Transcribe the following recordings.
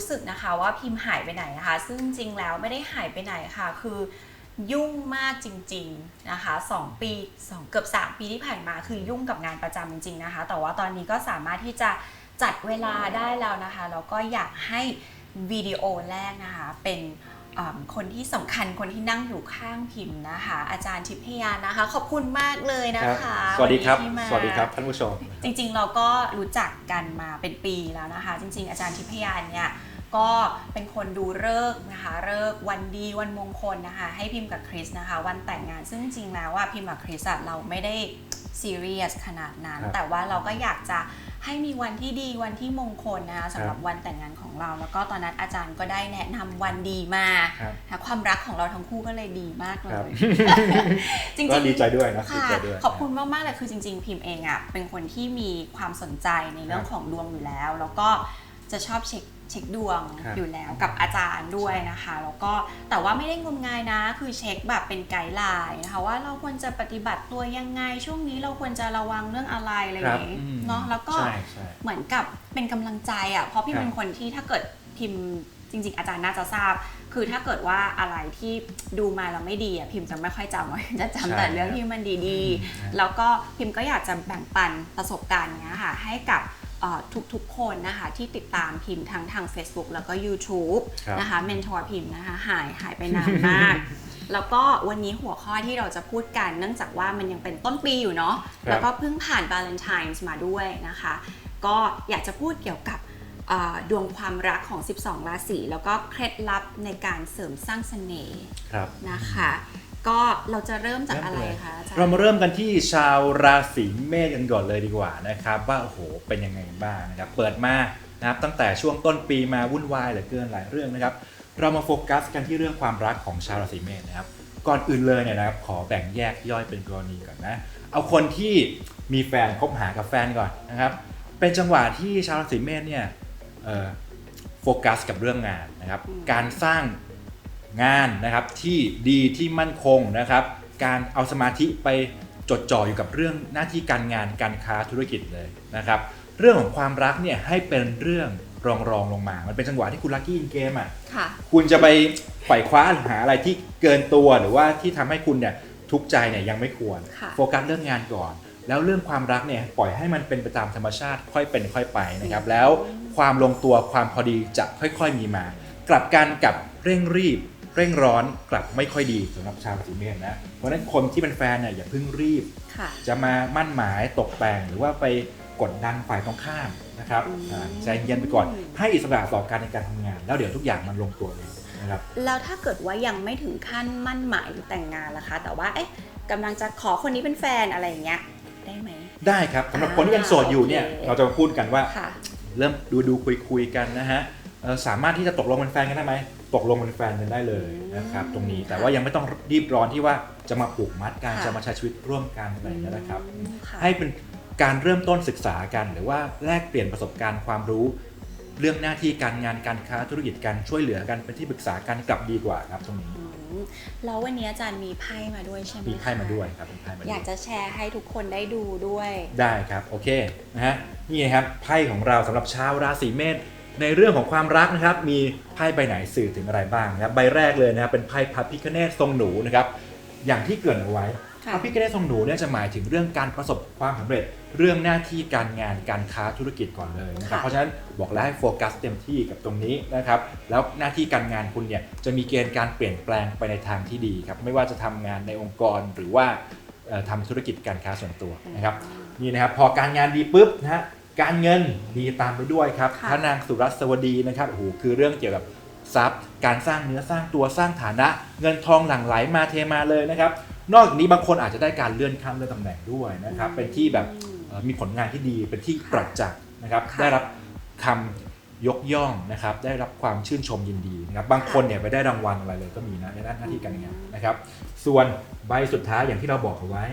รู้สึกนะคะว่าพิมพ์หายไปไหนนะคะ ซึ่งจริงๆแล้วไม่ได้หายไปไหนค่ะ คือยุ่งมากจริงๆนะคะ 2 ปี 2 เกือบ 3 ปีที่ผ่านมาคือยุ่งกับงานประจำจริงๆนะคะ แต่ว่าตอนนี้ก็สามารถที่จะจัดเวลาได้แล้วนะคะแล้วก็อยากให้วิดีโอแรกนะคะเป็นอ่าคนที่สำคัญคนที่นั่งอยู่ข้างพิมพ์นะคะ อาจารย์ทิพยานะคะ ขอบคุณมากเลยนะคะ สวัสดีครับนนี้ที่มาสวัสดีครับท่านผู้ชม จริง ๆ เราก็รู้จักกันมาเป็นปีแล้วนะคะ จริง ๆ อาจารย์ทิพยานเนี่ย ก็เป็นคนดูเลิกษ์นะคะเลิกษ์วันดีวันมงคลนะคะ ให้พิมพ์กับคริสนะคะ วันแต่งงานซึ่งจริงๆแล้วว่าพิมพ์กับคริสอะเราไม่ได้ซีเรียสขนาดนั้นครับแต่ว่าเราก็อยากจะให้มีวันที่ดีวันที่มงคลนะคะสำหรับวันแต่งงานของเรา แล้วก็ตอนนั้นอาจารย์ก็ได้แนะนำวันดีมาครับนะความรักของเราทั้งคู่ก็เลยดีมากเลครับยจริงก็ๆดีใจด้วยนะดีค่ะใจด้วยขอบคุณมากๆเลยคือจริง ๆ พิมพ์เองอะ่ะเป็นคนที่มีความสนใจในเรื่องของดวงอยู่แล้ว แล้วก็จะชอบเช็ค เช็คดวงครับ อยู่แล้วกับอาจารย์ด้วยนะคะ แล้วก็แต่ว่าไม่ได้งมงายนะ คือเช็คแบบเป็นไกด์ไลน์นะคะว่าเราควรจะปฏิบัติตัวยังไง ช่วงนี้เราควรจะระวังเรื่องอะไรอะไรอย่างนี้อืม เนาะแล้วก็ ใช่ใช่ เหมือนกับเป็นกำลังใจอะ เพราะพี่ครับเป็นคนที่ถ้าเกิดพิมพ์จริง ๆ อาจารย์น่าจะทราบ คือถ้าเกิดว่าอะไรที่ดูมาแล้วไม่ดีอะพิมพ์จะไม่ค่อยจำไว้ จะจำแต่เรื่องที่มันดีๆแล้วก็พิมพ์ก็อยากจะแบ่งปันประสบการณ์เนี้ยค่ะให้กับเอ่อ ทุกๆคนนะคะที่ติดตามพิมพ์ทั้งทาง Facebook แล้วก็ YouTube ครับ นะคะเมนทอร์พิมพ์นะคะหายหายไปนานมาก แล้วก็วันนี้หัวข้อที่เราจะพูดกัน เนื่องจากว่ามันยังเป็นต้นปีอยู่เนาะครับแล้วก็เพิ่งผ่าน Valentine's มาด้วยนะคะ ก็อยากจะพูดเกี่ยวกับเอ่อดวงความรักของ 12 ราศีแล้วก็เคล็ดลับในการเสริมสร้างเสน่ห์ ครับ นะคะ ก็เราจะเริ่มจากอะไรคะอาจารย์เรามาเริ่มกันที่ชาวราศีเมษกันก่อนเลยดีกว่านะครับ ว่าโอ้โหเป็นยังไงบ้างนะครับ เปิดมานะครับตั้งแต่ช่วงต้นปีมาวุ่นวายเหลือเกินหลายเรื่องนะครับ เรามาโฟกัสกันที่เรื่องความรักของชาวราศีเมษนะครับ ก่อนอื่นเลยเนี่ยนะครับ ขอแบ่งแยกย่อยเป็นกรณีก่อนนะ เอาคนที่มีแฟนคบหากับแฟนก่อนนะครับ เป็นจังหวะที่ชาวราศีเมษเนี่ยเอ่อโฟกัสกับเรื่องงานนะครับอืมการสร้าง งานนะครับที่ดีที่มั่นคงนะครับ การเอาสมาธิไปจดจ่ออยู่กับเรื่องหน้าที่การงานการค้าธุรกิจเลยนะครับ เรื่องของความรักเนี่ยให้เป็นเรื่องรองรองๆลงมา มันเป็นจังหวะที่คุณลัคกี้อินเกมอะค่ะคุณจะไปไขว่คว้าหรือหาอะไรที่เกินตัวหรือว่าที่ทำให้คุณเนี่ยทุกข์ใจเนี่ยยังไม่ควรค่ะโฟกัสเรื่องงานก่อน แล้วเรื่องความรักเนี่ยปล่อยให้มันเป็นไปตามธรรมชาติค่อยเป็นค่อยไปนะครับ แล้วความลงตัวความพอดีจะค่อย ๆมีมา กลับกันกับเร่งรีบ เร่งร้อนกลับไม่ค่อยดีสำหรับชาวราศีเมษนะ เพราะฉะนั้นคนที่เป็นแฟนเนี่ยอย่าเพิ่งรีบค่ะจะมามั่นหมายตกแต่งหรือว่าไปกดดันฝ่ายตรงข้ามนะครับอืมอ่าใจเย็นไปก่อนให้อิสระต่อการในการทำงาน แล้วเดี๋ยวทุกอย่างมันลงตัวเองนะครับแล้วถ้าเกิดว่ายังไม่ถึงขั้นมั่นหมายหรือแต่งงานล่ะคะ แต่ว่าเอ๊ะกำลังจะขอคนนี้เป็นแฟนอะไรอย่างเงี้ยได้ไหมได้ครับสำหรับคนที่ยังโสดอยู่เนี่ยโอเคเราจะมาพูดกันว่าค่ะเริ่มดูดูคุยคุยกันนะฮะเอ่อสามารถที่จะตกลงเป็นแฟนกันได้ไหม ตกลงเป็นแฟนกันได้เลยนะครับตรงนี้แต่ว่ายังไม่ต้องรีบร้อนที่ว่าจะมาผูกมัดกันค่ะจะมาใช้ชีวิตร่วมกันอะไรอย่างเงี้ยนะครับอืมค่ะ ให้เป็นการเริ่มต้นศึกษากัน หรือว่าแลกเปลี่ยนประสบการณ์ความรู้ เรื่องหน้าที่การงานการค้าธุรกิจกันช่วยเหลือกันเป็นที่ปรึกษากันกลับดีกว่าครับตรงนี้อืมแล้ววันนี้อาจารย์มีไพ่มาด้วยใช่ไหมมีไพ่คะมาด้วยครับมีไพ่มาอด้ยาวกยจะแชร์ให้ทุกคนได้ดูด้วย ได้ครับโอเคนะฮะนี่นะครับไพ่ของเราสำหรับชาวราศีเมษ ในเรื่องของความรักนะครับ มีไพ่ใบไหนสื่อถึงอะไรบ้างนะครับ ใบแรกเลยนะครับ เป็นไพ่พระพิคเนตทรงหนูนะครับ อย่างที่เกริ่นเอาไว้ค่ะพระพิคเนตทรงหนูเนี่ยจะหมายถึงเรื่องการประสบความสำเร็จ เรื่องหน้าที่การงานการค้าธุรกิจก่อนเลยนะครับ ค่ะ เพราะฉะนั้นบอกแล้วให้โฟกัสเต็มที่กับตรงนี้นะครับ แล้วหน้าที่การงานคุณเนี่ยจะมีเกณฑ์การเปลี่ยนแปลงไปในทางที่ดีครับ ไม่ว่าจะทำงานในองค์กรหรือว่าเอ่อทำธุรกิจการค้าส่วนตัวนะครับ นี่นะครับพอการงานดีปุ๊บนะฮะ การเงินดีตามไปด้วยครับค่ะพระนางสุรัสวดีนะครับโอ้โหคือเรื่องเกี่ยวกับทรัพย์ การสร้างเนื้อสร้างตัวสร้างฐานะ เงินทองหลั่งไหลมาเทมาเลยนะครับ นอกจากนี้บางคนอาจจะได้การเลื่อนขั้นเลื่อนตำแหน่งด้วยนะครับ เป็นที่แบบเอ่อมีผลงานที่ดีเป็นที่ประจักษ์นะครับค่ะได้รับคำยกย่องนะครับ ได้รับความชื่นชมยินดีนะครับ บางคนเนี่ยไปได้รางวัลอะไรเลยก็มีนะในด้านหน้าที่การงานนะครับ ส่วนใบสุดท้ายอย่างที่เราบอกเอาไว้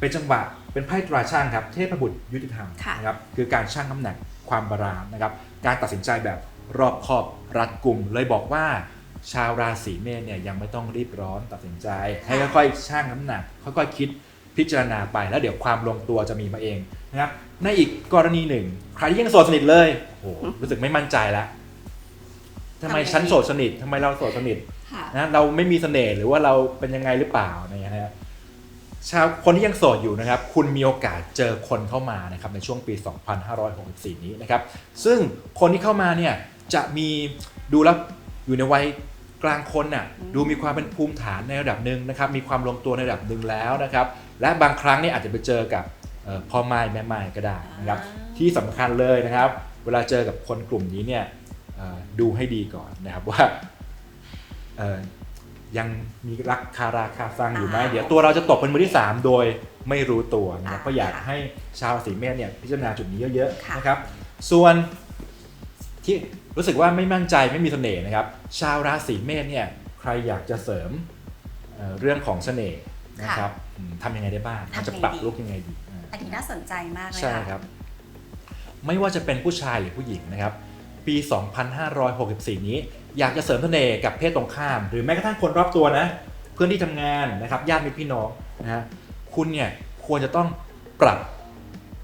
เป็นจังหวะเป็นไพ่ตราช่างครับเทพบุตรยุติธรรมค่ะนะครับคือการชั่งน้ำหนักความบาลานซ์นะครับ การตัดสินใจแบบรอบคอบรัดกุมเลยบอกว่าชาวราศีเมษเนี่ยยังไม่ต้องรีบร้อนตัดสินใจ ให้ค่อยๆชั่งน้ำหนักค่อยๆคิดพิจารณาไปแล้วเดี๋ยวความลงตัวจะมีมาเองนะครับในอีกกรณีหนึ่ง ใครที่ยังโสดสนิทเลยโอ้โหรู้สึกไม่มั่นใจแล้วทำไมทำไมฉันโสดสนิททำไมเราโสดสนิทค่ะนะเราไม่มีเสน่ห์หรือว่าเราเป็นยังไงหรือเปล่าอะไรอย่างเงี้ยนะฮะ ชาวคนที่ยังโสดอยู่นะครับ คุณมีโอกาสเจอคนเข้ามานะครับในช่วงปี 2564 นี้นะครับ ซึ่งคนที่เข้ามาเนี่ยจะมีดูแล้วอยู่ในวัยกลางคนน่ะดูมีความเป็นภูมิฐานในระดับหนึ่งนะครับ มีความลงตัวในระดับหนึ่งแล้วนะครับ และบางครั้งเนี่ยอาจจะไปเจอกับเอ่อพ่อไม้แม่ไม้ก็ได้นะครับอ่าที่สำคัญเลยนะครับ เวลาเจอกับคนกลุ่มนี้เนี่ยเอ่อดูให้ดีก่อนนะครับว่าเอ่อ ยังมีรักคาราคาซังอยู่ไหมอ่าเดี๋ยวตัวเราจะตกเป็นมือที่ 3 โดยไม่รู้ตัวนะครับอ่าก็อยากค่ะให้ชาวราศีเมษเนี่ยพิจารณาจุดนี้เยอะค่ะๆนะครับ ส่วนที่รู้สึกว่าไม่มั่นใจไม่มีเสน่ห์นะครับ ชาวราศีเมษเนี่ยใครอยากจะเสริมเอ่อเรื่องของเสน่ห์นะครับอืมทำยังไงได้บ้างทำยังไงจะปรับดีลุกยังไงดีอ่าอันนี้น่าสนใจมากเลยใช่ค่ะครับ ไม่ว่าจะเป็นผู้ชายหรือผู้หญิงนะครับ ปี 2564 นี้ อยากจะเสริมเสน่ห์กับเพศตรงข้าม หรือแม้กระทั่งคนรอบตัวนะ เพื่อนที่ทำงานนะครับญาติมิตรพี่น้องนะฮะคุณเนี่ยควรจะต้องปรับ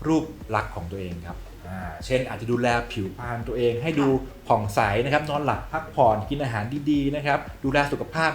รูปลักษณ์ของตัวเองครับอ่าเช่นอาจจะดูแลผิวพรรณตัวเอง ให้ดูผ่องใสนะครับนอนหลับพักผ่อนกินอาหารดีๆนะครับดูแลสุขภาพ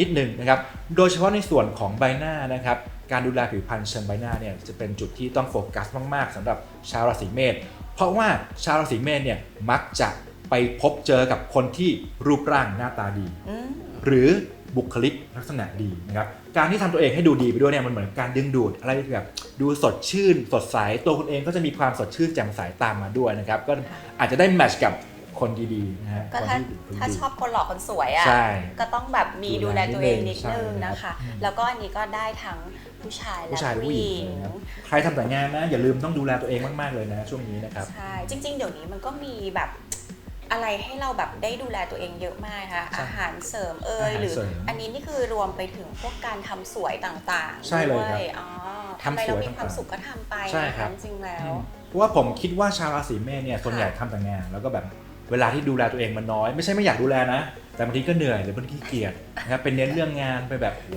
นิดหนึ่งนะครับ โดยเฉพาะในส่วนของใบหน้านะครับ การดูแลผิวพรรณเชิงใบหน้าเนี่ยจะเป็นจุดที่ต้องโฟกัสมาก ๆสำหรับชาวราศีเมษ เพราะว่าชาวราศีเมษเนี่ยมักจะไปพบเจอกับคนที่รูปร่างหน้าตาดีอืมหรือบุคลิกลักษณะดีนะครับการที่ทำตัวเองให้ดูดีไปด้วยเนี่ยมันเหมือนการดึงดูดอะไรที่แบบดูสดชื่น สดใสตัวคุณเองก็จะมีความสดชื่นแจ่มใสตามมาด้วยนะครับก็อาจจะได้แมทช์กับคนดีๆนะฮะก็คนถ้าที่คนถ้าดีชอบคนหล่อคนสวยอะใช่ก็ต้องแบบมีดูดูแลแลตัวเองนินิดดนึงนึงใช่นะคะครับอืมแล้วก็อันนี้ก็ได้ทั้ง ผู้ชายและผู้ชายและผู้ผู้หหญิญิงง นะครับใครทำแต่งานนะ อย่าลืมต้องดูแลตัวเองมาก ๆ เลยนะ ช่วงนี้นะครับ ใช่ จริง ๆ เดี๋ยวนี้มันก็มีแบบอะไรให้เราแบบได้ดูแลตัวเองเยอะมากนะคะใช่อาหารเสริมเอยอาหารหรือ เสริมอันนี้นี่คือรวมไปถึงพวกการทำสวยต่างๆใช่เลยครับด้วยอ๋อทำทำไมสวยเรามีความต่างๆสุขก็ทำไปใช่ครับจริงๆแล้ว เพราะว่าผมคิดว่าชาวราศีเมษเนี่ยส่วนใหญ่ทำแต่งาน แล้วก็แบบเวลาที่ดูแลตัวเองมันน้อย ไม่ใช่ไม่อยากดูแลนะ แต่บางทีก็เหนื่อยหรือบางทีขี้เกียจนะครับเป็นเน้นเรื่องงานไปแบบโอ้โห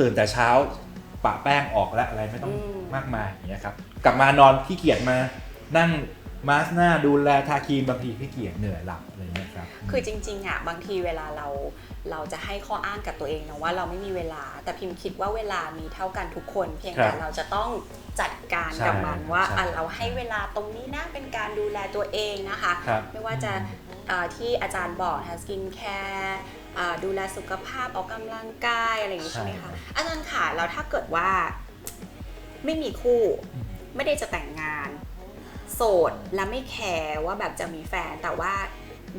ตื่นแต่เช้า ปะแป้งออกแล้วอะไรไม่ต้องอืมมากมายอย่างเงี้ยครับกลับมานอนขี้เกียจมานั่งมาสก์หน้าดูแลทาครีมบางทีขี้เกียจเหนื่อยหลับอะไรเงี้ยครับคือจริงๆอะบางทีเวลาเราเราจะให้ข้ออ้างกับตัวเองนะว่าเราไม่มีเวลา แต่พิมพ์คิดว่าเวลามีเท่ากันทุกคน เพียงครัแต่บเราจะต้องจัดการใช่กับมันว่าใช่อะเราให้เวลาตรงนี้นะเป็นการดูแลตัวเองนะคะครับไม่ว่าจะเอ่อที่อาจารย์บอกนะสกินแคร์ ดูแลสุขภาพออกกำลังกายอะไรอย่างนี้ใช่ใช่ไหมครัคะบอาจารย์ค่ะแล้วถ้าเกิดว่าไม่มีคู่อืมไม่ได้จะแต่งงาน โสดและไม่แคร์ว่าแบบจะมีแฟนแต่ว่า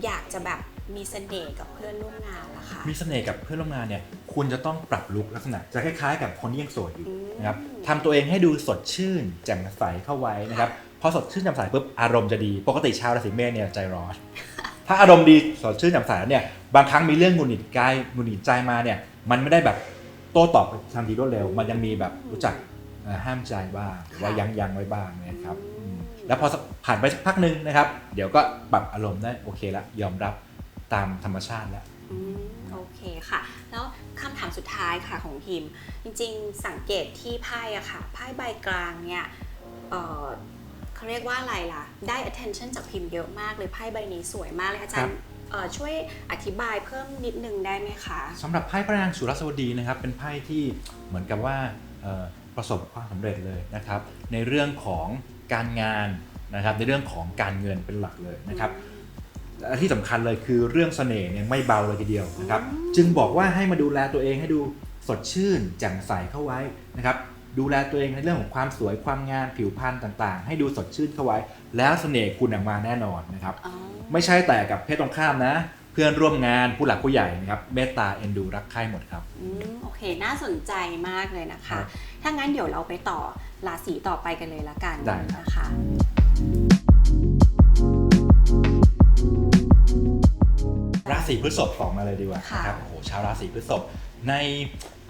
อยากจะแบบมีเสน่ห์กับเพื่อนร่วมงานล่ะคะมีเสน่ห์กับเพื่อนร่วมงานเนี่ยคุณจะต้องปรับลุคลักษณะจะคล้ายๆ กับคนที่ยังโสดอยู่อืมนะครับทำตัวเองให้ดูสดชื่นแจ่มใสเข้าไว้นะครับพอสดชื่นแจ่มใสปุ๊บอารมณ์จะดี ปกติชาวราศีเมษเนี่ยใจร้อนถ้าอารมณ์ดีสดชื่นแจ่มใสแล้วเนี่ย บางครั้งมีเรื่องหงุดหงิดกายหงุดหงิดใจมาเนี่ย มันไม่ได้แบบโต้ตอบทันทีรวดเร็ว มันยังมีแบบรู้จักเอ่อห้ามใจบ้างหรือว่ายั้งยั้งไว้บ้างนะครับอืมแล้วพอสักผ่านไปสักพักหนึ่งนะครับ เดี๋ยวก็ปรับอารมณ์ได้โอเคละยอมรับตามธรรมชาติแล้ว อืมโอเคค่ะ แล้วคำถามสุดท้ายค่ะของพิมพ์ จริงๆ สังเกตที่ไพ่อะค่ะไพ่ใบกลางเนี่ยเอ่อเขาเรียกว่าอะไรล่ะ ได้ attention จากพิมพ์เยอะมากเลยไพ่ใบนี้สวยมากเลยอาจารย์ ช่วยอธิบายเพิ่มนิดนึงได้ไหมคะสำหรับไพ่พระนางสุรสวดีนะครับ เป็นไพ่ที่เหมือนกับว่าประสบความสำเร็จเลยนะครับ ในเรื่องของการงานนะครับ ในเรื่องของการเงินเป็นหลักเลยนะครับที่สำคัญเลยคือเรื่องเสน่ห์เนี่ยไม่เบาเลยทีเดียวนะครับ จึงบอกว่าให้มาดูแลตัวเองให้ดูสดชื่นแจ่มใสเข้าไว้นะครับ ดูแลตัวเองในเรื่องของความสวยความงามผิวพรรณต่างๆ ให้ดูสดชื่นเข้าไว้ แล้วเสน่ห์คุณออกมาแน่นอนนะครับอ๋อไม่ใช่แต่กับเพศตรงข้ามนะ เพื่อนร่วมงานผู้หลักผู้ใหญ่นะครับเมตตาเอ็นดูรักใคร่หมดครับอืมโอเค น่าสนใจมากเลยนะครัคะบถ้างั้นเดี๋ยวเราไปต่อราศีต่อไปกันเลยละกันได้ครับ นะคะ ราศีพฤษภต่อมาเลยดีกว่าค่ะนะครับโอ้โหชาวราศีพฤษภใน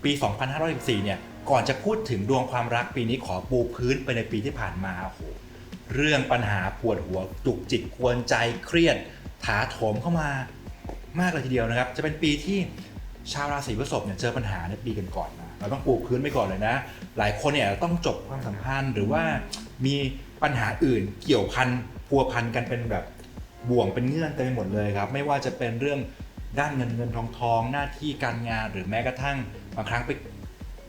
ปี 2514เนี่ย ก่อนจะพูดถึงดวงความรักปีนี้ขอปูพื้นไปในปีที่ผ่านมาโอ้โหเรื่องปัญหาปวดหัวจุกจิกกวนใจเครียด ถาโถมเข้ามามากเลยทีเดียวนะครับ จะเป็นปีที่ชาวราศีพฤษภเนี่ยเจอปัญหาในปีกันก่อนมาเราต้องปูพื้นไปก่อนเลยนะ หลายคนเนี่ยต้องจบความสัมพันธ์หรือว่ามีปัญหาอื่นเกี่ยวพันพัวพันกันเป็นแบบบ่วงเป็นเงื่อนเต็มไปหมดเลยครับ ไม่ว่าจะเป็นเรื่องด้านเงินเงินทองทองหน้าที่การงานหรือแม้กระทั่งบางครั้งไป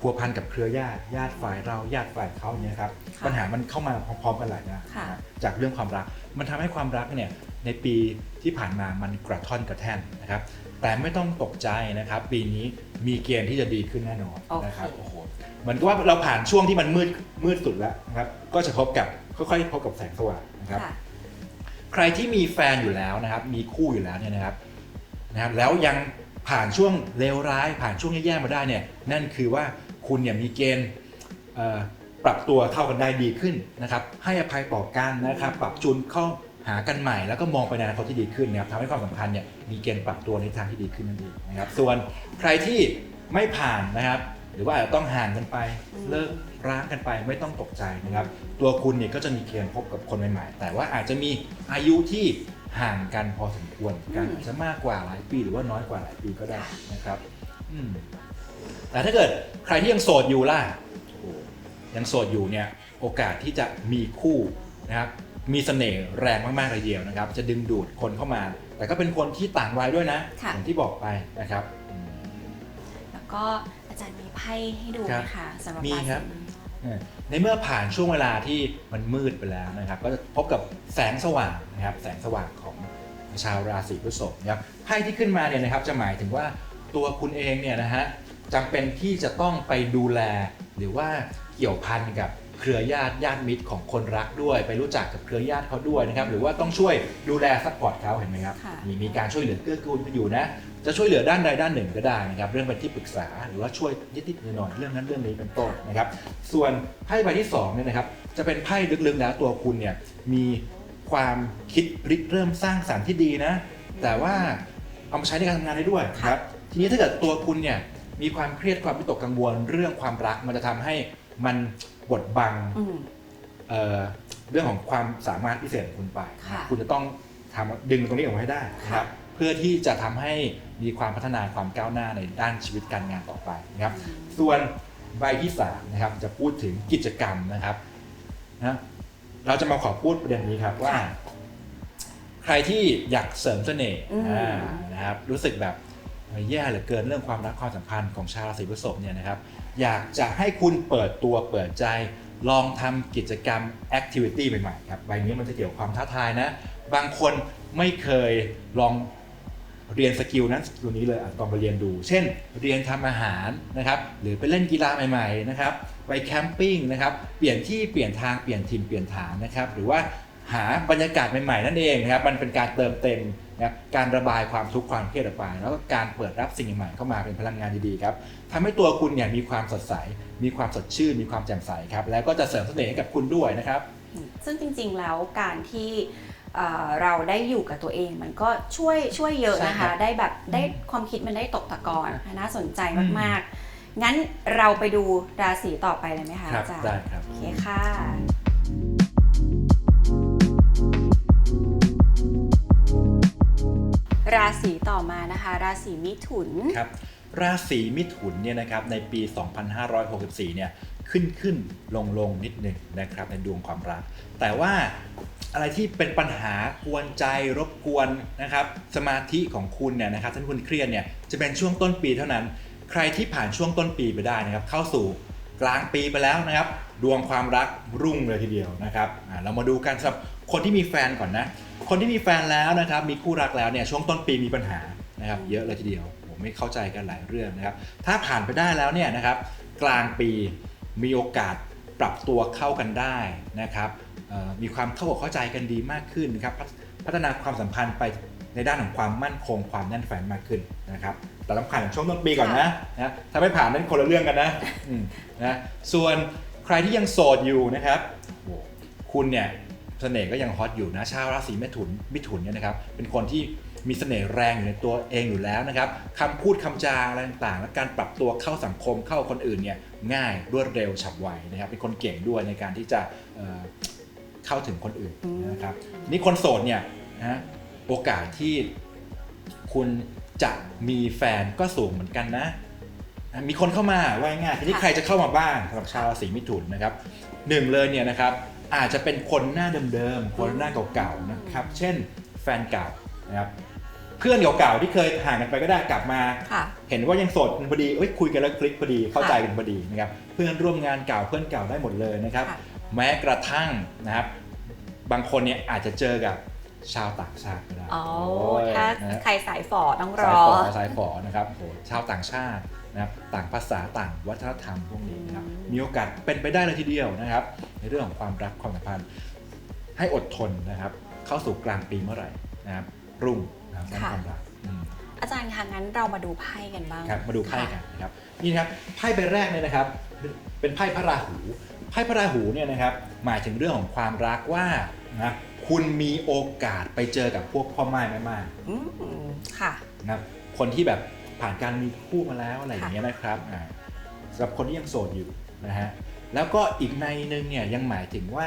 พัวพันกับเครือญาติญาติฝ่ายเราญาติฝ่ายเขาเนี่ยครับค่ะปัญหามันเข้ามาพร้อมๆกันหลายนะค่ะจากเรื่องความรัก มันทำให้ความรักเนี่ยในปีที่ผ่านมามันกระท่อนกระแท่นนะครับ แต่ไม่ต้องตกใจนะครับ ปีนี้มีเกณฑ์ที่จะดีขึ้นแน่นอนโอเคนะครับโอ้โหเหมือนกับว่าเราผ่านช่วงที่มันมืดมืดสุดแล้วนะครับก็จะพบกับค่อยๆพบกับแสงสว่างนะครับ ค่ะ ใครที่มีแฟนอยู่แล้วนะครับ มีคู่อยู่แล้วเนี่ยนะครับนะครับ แล้วยังผ่านช่วงเลวร้าย ผ่านช่วงแย่ๆมาได้เนี่ย นั่นคือว่า คุณเนี่ยมีเกณฑ์ปรับตัวเข้ากันได้ดีขึ้นนะครับ ให้อภัยต่อกันนะครับ ปรับจูนเข้าหากันใหม่ แล้วก็มองไปในอนาคตที่ดีขึ้นนะครับทำให้ความสัมพันธ์เนี่ยมีเกณฑ์ปรับตัวในทางที่ดีขึ้นนั่นเองนะครับ ส่วนใครที่ไม่ผ่านนะครับ หรือว่าอาจจะต้องห่างกันไปเลิกร้างกันไปไม่ต้องตกใจนะครับ ตัวคุณเนี่ยก็จะมีเกณฑ์พบกับคนใหม่ๆ แต่ว่าอาจจะมีอายุที่ห่างกันพอสมควรกันอืมอาจจะมากกว่าหลายปีหรือว่าน้อยกว่าหลายปีก็ได้นะครับ อืม แต่ถ้าเกิดใครที่ยังโสดอยู่ล่ะโอ้ยังโสดอยู่เนี่ยโอกาสที่จะมีคู่นะครับมีเสน่ห์แรงมากๆเลยทีเดียวนะครับ จะดึงดูดคนเข้ามา แต่ก็เป็นคนที่ต่างวัยด้วยนะค่ะอย่างที่บอกไปนะครับอืมแล้วก็อาจารย์มีไพ่ให้ดูครับไหมคะสำหรับมีราศีครับเออในเมื่อผ่านช่วงเวลาที่มันมืดไปแล้วนะครับ ก็จะพบกับแสงสว่างนะครับ แสงสว่างของชาวราศีพฤษภนะครับไพ่ที่ขึ้นมาเนี่ยนะครับ จะหมายถึงว่าตัวคุณเองเนี่ยนะฮะ จำเป็นที่จะต้องไปดูแล หรือว่าเกี่ยวพันกับเครือญาติญาติมิตรของคนรักด้วย ไปรู้จักกับเครือญาติเขาด้วยนะครับหรือว่าต้องช่วยดูแลซัพพอร์ตเขาเห็นไหมครับค่ะ มีมีการช่วยเหลือเกื้อกูลกันอยู่นะ จะช่วยเหลือด้านใดด้านหนึ่งก็ได้นะครับเรื่องเป็นที่ปรึกษาหรือว่าช่วยนิดๆหน่อยๆเรื่องนั้นเรื่องนี้เป็นต้นนะครับ ส่วนไพ่ใบที่2เนี่ยนะครับจะเป็นไพ่ลึกๆแล้วตัวคุณเนี่ยมีความคิดริเริ่มสร้างสรรค์ที่ดีนะ แต่ว่าเอามาใช้ในการทำงานได้ด้วยนะครับทีนี้ถ้าเกิดตัวคุณเนี่ย มีความเครียดความวิตกกังวลเรื่องความรักมันจะทำให้มันบดบังอืม เอ่อเรื่องของความสามารถพิเศษของคุณไป ค่ะคุณจะต้องทำดึงตรงนี้ออกมาให้ได้นะครับเพื่อที่จะทำให้มีความพัฒนาความก้าวหน้าในด้านชีวิตการงานต่อไปนะครับ ส่วนใบที่สามนะครับจะพูดถึงกิจกรรมนะครับนะเราจะมาขอพูดประเด็นนี้ครับว่าค่ะใครที่อยากเสริมเสน่ห์อืม อ่านะครับ รู้สึกแบบ แย่เหลือเกินเรื่องความรักความสัมพันธ์ของชาวราศีพฤษภเนี่ยนะครับอยากจะให้คุณเปิดตัวเปิดใจ ลองทำกิจกรรมแอคทิวิตี้ใหม่ๆครับใบนี้มันจะเกี่ยวกับความท้าทายนะ บางคนไม่เคยลองเรียนสกิลนั้นสกิลนี้เลยอาจต้องไปเรียนดู เช่น เรียนทำอาหารนะครับหรือไปเล่นกีฬาใหม่ๆนะครับไปแคมปิ้งนะครับเปลี่ยนที่เปลี่ยนทางเปลี่ยนทีมเปลี่ยนฐานนะครับหรือว่า หาบรรยากาศใหม่ๆนั่นเองนะครับมันเป็นการเติมเต็มนะครับการระบายความทุกข์ความเครียดออกไป แล้วก็การเปิดรับสิ่งใหม่ๆเข้ามาเป็นพลังงานดีๆครับทำให้ตัวคุณเนี่ยมีความสดใส มีความสดชื่น มีความแจ่มใสครับ แล้วก็จะเสริมเสน่ห์ให้กับคุณด้วยนะครับ ซึ่งจริงๆแล้วการที่เอ่อเราได้อยู่กับตัวเองมันก็ช่วยช่วยเยอะนะใช่ครัคะบได้แบบได้ความคิดมันได้ตกตะกอนน่าสนใจมากๆ งั้นเราไปดูราศีต่อไปเลยไหมคะครับอาจารย์ได้ครับโอเคค่ะ ราศีต่อมานะคะ ราศีมิถุนครับราศีมิถุนเนี่ยนะครับในปี 2564 เนี่ยขึ้นขึ้นลงลงนิดหนึ่งนะครับในดวงความรัก แต่ว่าอะไรที่เป็นปัญหากวนใจรบกวนนะครับสมาธิของคุณเนี่ยนะครับท่านคุณเครียดเนี่ยจะเป็นช่วงต้นปีเท่านั้น ใครที่ผ่านช่วงต้นปีไปได้นะครับเข้าสู่ กลางปีไปแล้วนะครับ ดวงความรักรุ่งเลยทีเดียวนะครับเรามาดูกันสำหรับคนที่มีแฟนก่อนนะ คนที่มีแฟนแล้วนะครับ มีคู่รักแล้วเนี่ยช่วงต้นปีมีปัญหานะครับ เยอะเลยทีเดียวผมไม่เข้าใจกันหลายเรื่องนะครับ ถ้าผ่านไปได้แล้วเนี่ยนะครับ กลางปีมีโอกาสปรับตัวเข้ากันได้นะครับมีความเข้าอกเข้าใจกันดีมากขึ้นนะครับพัฒนาความสัมพันธ์ไป ในด้านของความมั่นคงความแน่นแฟนมากขึ้นนะครับแต่ลำคัญช่วงต้นปีก่อนนะนะถ้าไม่ผ่านนั้นคนละเรื่องกันนะอืมนะส่วนใครที่ยังโสดอยู่นะครับโอ้คุณเนี่ยเสน่ห์ก็ยังฮอตอยู่นะชาวราศีมิถุนมิถุนเนี่ยนะครับเป็นคนที่มีเสน่ห์แรงอยู่ในตัวเองอยู่แล้วนะครับคำพูดคำจาอะไรต่างๆ และการปรับตัวเข้าสังคมเข้าคนอื่นเนี่ยง่ายรวดเร็วฉับไวนะครับเป็นคนเก่งด้วยในการที่จะเอ่อเข้าถึงคนอื่นนะครับทีนี่คนโสดเนี่ยนะ โอกาสที่คุณจะมีแฟนก็สูงเหมือนกันนะอะมีคนเข้ามาว่าง่ายๆทีนี้ค่ะใครจะเข้ามาบ้างสำหรับชาวราศีมิถุนนะครับหนึ่งเลยเนี่ยนะครับอาจจะเป็นคนหน้าเดิมๆ คนหน้าเก่าๆนะครับ เช่นแฟนเก่านะครับเพื่อนเก่าๆที่เคยห่างกันไปก็ได้กลับมาค่ะเห็นว่ายังโสดกันพอดีเอ้ยคุยกันแล้วคลิกพอดีเข้าใจกันพอดีนะครับเพื่อนร่วมงานเก่าเพื่อนเก่าได้หมดเลยนะครับค่ะแม้กระทั่งนะครับ บางคนเนี่ยอาจจะเจอกับ ชาวต่างชาติก็ได้อ๋อโยถ้านะฮะใครสายฝอต้องรสายอฝอสายฝอนะครับโหชาวต่างชาตินะครับต่างภาษาต่างวัฒนธรรมพวกนี้นะครับอืมมีโอกาสเป็นไปได้เลยทีเดียวนะครับ ในเรื่องของความรักความสัมพันธ์ ให้อดทนนะครับ เข้าสู่กลางปีเมื่อไหร่นะครับรุ่งนะครับด้านความรักอืมอาจารย์คะงั้นเรามาดูไพ่กันบ้างครับมาดูไพ่กันนะครับนี่นะครับไพ่ใบแรกเนี่ยนะครับ เป็นไพ่พระราหูไพ่พระราหูเนี่ยนะครับหมายถึงเรื่องของความรักว่านะ คุณมีโอกาสไปเจอกับพวกพ่อไม้แม่ไม้อืมค่ะ นะครับคนที่แบบผ่านการมีคู่มาแล้วอะไรอย่างเงี้ยนะครับอ่าสำหรับคนที่ยังโสดอยู่นะฮะแล้วก็อีกในหนึงเนี่ยยังหมายถึงว่า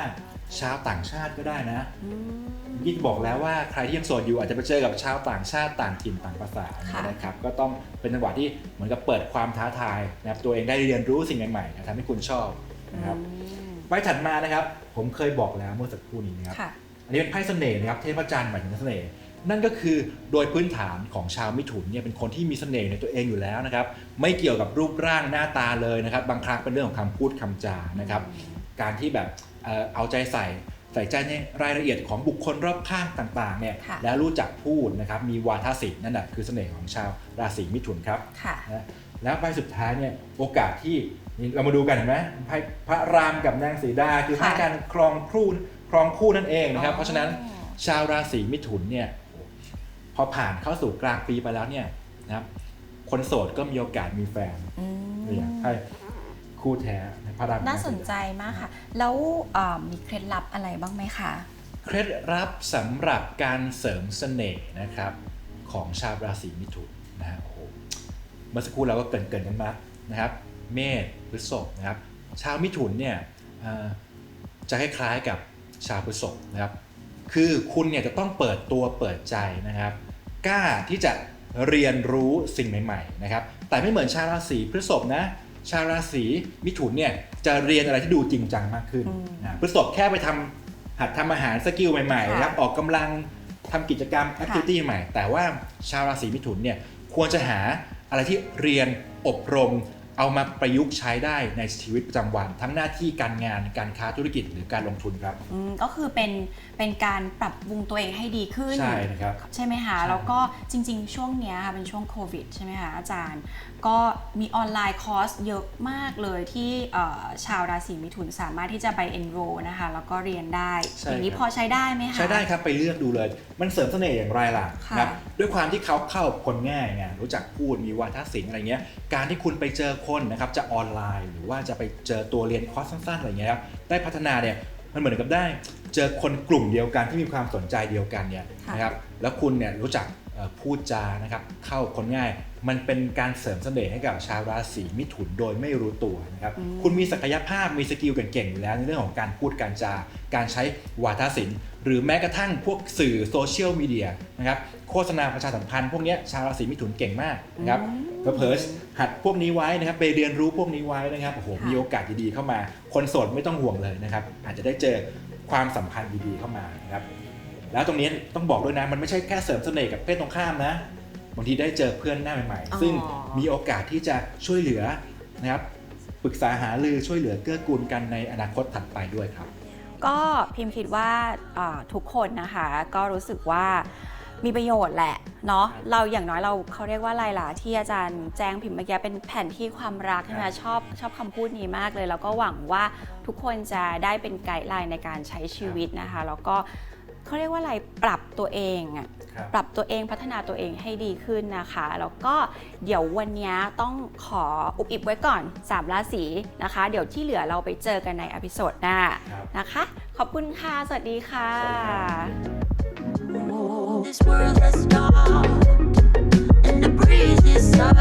ชาวต่างชาติก็ได้นะ อืม ยิ่งบอกแล้วว่าใครที่ยังโสดอยู่อาจจะไปเจอกับชาวต่างชาติต่างถิ่นต่างภาษาค่ะ นะครับก็ต้องเป็นจังหวะที่เหมือนกับเปิดความท้าทายนะครับตัวเองได้เรียนรู้สิ่งใหม่ๆทำให้คุณชอบนะครับอืมไว้ถัดมานะครับผมเคยบอกแล้วเมื่อสักครู่นี้นะครับ ค่ะ อันนี้เป็นไพ่เสน่ห์นะครับเทพจันทร์หมายถึงเสน่ห์นั่นก็คือโดยพื้นฐานของชาวมิถุนเนี่ยเป็นคนที่มีเสน่ห์ในตัวเองอยู่แล้วนะครับ ไม่เกี่ยวกับรูปร่างหน้าตาเลยนะครับ บางครั้งเป็นเรื่องของคำพูดคำจานะครับ การที่แบบเอ่อเอาใจใส่ใส่ใจในรายละเอียดของบุคคลรอบข้างต่างๆเนี่ยค่ะแล้วรู้จักพูดนะครับมีวาทศิลป์นั่นแหละคือเสน่ห์ของชาวราศีมิถุนครับค่ะนะแล้วใบสุดท้ายเนี่ยโอกาสที่นี่เรามาดูกันเห็นไหมไพ่พระรามกับนางสีดาคือไพ่ค่ะการครองคู่ ครองคู่นั่นเองนะครับอ๋อเพราะฉะนั้นชาวราศีมิถุนเนี่ยพอผ่านเข้าสู่กลางปีไปแล้วเนี่ยนะครับคนโสดก็มีโอกาสมีแฟนอืมเนี่ยไพ่คู่แท้พระรามกับน่าสนงสีดใจมากค่ะ แล้วเอ่อมีเคล็ดลับอะไรบ้างไหมคะเคล็ดลับสำหรับการเสริมเสน่ห์นะครับของชาวราศีมิถุนนะฮะโอ้โหเมื่อสักครู่เราก็เกรินๆกันมานะครับ เมษพฤษภนะครับ ชาวมิถุนเนี่ยเอ่อจะคล้ายๆกับ ชาวพฤษภนะครับ คือคุณเนี่ยจะต้องเปิดตัวเปิดใจนะครับ กล้าที่จะเรียนรู้สิ่งใหม่ๆนะครับ แต่ไม่เหมือนชาวราศีพฤษภนะ ชาวราศีมิถุนเนี่ยจะเรียนอะไรที่ดูจริงจังมากขึ้นอืมนะพฤษภแค่ไปทำหัดทำอาหารสกิลใหม่ๆนะครับออกกำลังทำกิจกรรมแอคทิวิตี้ใหม่ แต่ว่าชาวราศีมิถุนเนี่ยควรจะหาอะไรที่เรียนอบรม เอามาประยุกต์ใช้ได้ในชีวิตประจำวัน ทั้งหน้าที่การงานการค้าธุรกิจหรือการลงทุนครับ อืมก็คือเป็นเป็นการปรับปรุงตัวเองให้ดีขึ้น ใช่นะครับ ใช่ไหมคะ ใช่ แล้วก็จริงๆ ช่วงเนี้ยค่ะเป็นช่วงโควิดใช่ไหมคะอาจารย์ ก็มีออนไลน์คอร์สเยอะมากเลยที่เอ่อชาวราศีมิถุนสามารถที่จะไป enroll นะคะ แล้วก็เรียนได้ใช่อย่างนี้ครับ พอใช้ได้ไหมคะ ใช้ได้ครับไปเลือกดูเลย มันเสริมเสน่ห์อย่างไรล่ะค่ะนะครับด้วยความที่เขาเข้าคนง่ายไงรู้จักพูดมีวาทศิลป์อะไรเงี้ย การที่คุณไปเจอคนนะครับจะออนไลน์ หรือว่าจะไปเจอตัวเรียนคอร์สสั้นๆอะไรเงี้ยครับได้พัฒนาเนี่ยมันเหมือนกับได้เจอคนกลุ่มเดียวกันที่มีความสนใจเดียวกันเนี่ยค่ะนะครับแล้วคุณเนี่ยรู้จักเอ่อ พูดจานะครับเข้าคนง่าย มันเป็นการเสริมเสน่ห์ให้กับชาวราศีมิถุนโดยไม่รู้ตัวนะครับคุณมีศักยภาพมีสกิลเก่งๆอยู่แล้วในเรื่องของการพูดการจาการใช้วาทศิลป์ หรือแม้กระทั่งพวกสื่อโซเชียลมีเดียนะครับโฆษณาประชาสัมพันธ์พวกเนี้ยชาวราศีมิถุนเก่งมากนะครับอืมเผลอๆหัดพวกนี้ไว้นะครับไปเรียนรู้พวกนี้ไว้นะครับโอ้โหค่ะมีโอกาสดีๆเข้ามา คนโสดไม่ต้องห่วงเลยนะครับอาจจะได้เจอความสัมพันธ์ดีๆเข้ามานะครับ แล้วตรงนี้ต้องบอกด้วยนะ มันไม่ใช่แค่เสริมเสน่ห์กับเพศตรงข้ามนะบางทีได้เจอเพื่อนหน้าใหม่อ๋อๆซึ่งมีโอกาสที่จะช่วยเหลือนะครับปรึกษาหารือช่วยเหลือเกื้อกูลกันในอนาคตถัดไปด้วยครับ ก็พิมพ์คิดว่าเอ่อทุกคนนะคะ ก็รู้สึกว่ามีประโยชน์แหละเนาะครับเราอย่างน้อยเราเขาเรียกว่าอะไรล่ะที่อาจารย์แจ้งพิมพ์เมื่อกี้เป็นแผนที่ความรักใช่ไหมครับชอบชอบคำพูดนี้มากเลย แล้วก็หวังว่าทุกคนจะได้เป็นไกด์ไลน์ในการใช้ชีวิตนะคะ แล้วก็ เขาเรียกว่าอะไรปรับตัวเองอะครับปรับตัวเองพัฒนาตัวเองให้ดีขึ้นนะคะ แล้วก็เดี๋ยววันนี้ต้องขออุบอิบไว้ก่อน 3 ราศีนะคะ เดี๋ยวที่เหลือเราไปเจอกันในอพิโซดหน้าครับนะคะ ขอบคุณค่ะ สวัสดีค่ะสวัสดีครับ This world has stopped and the breeze is up.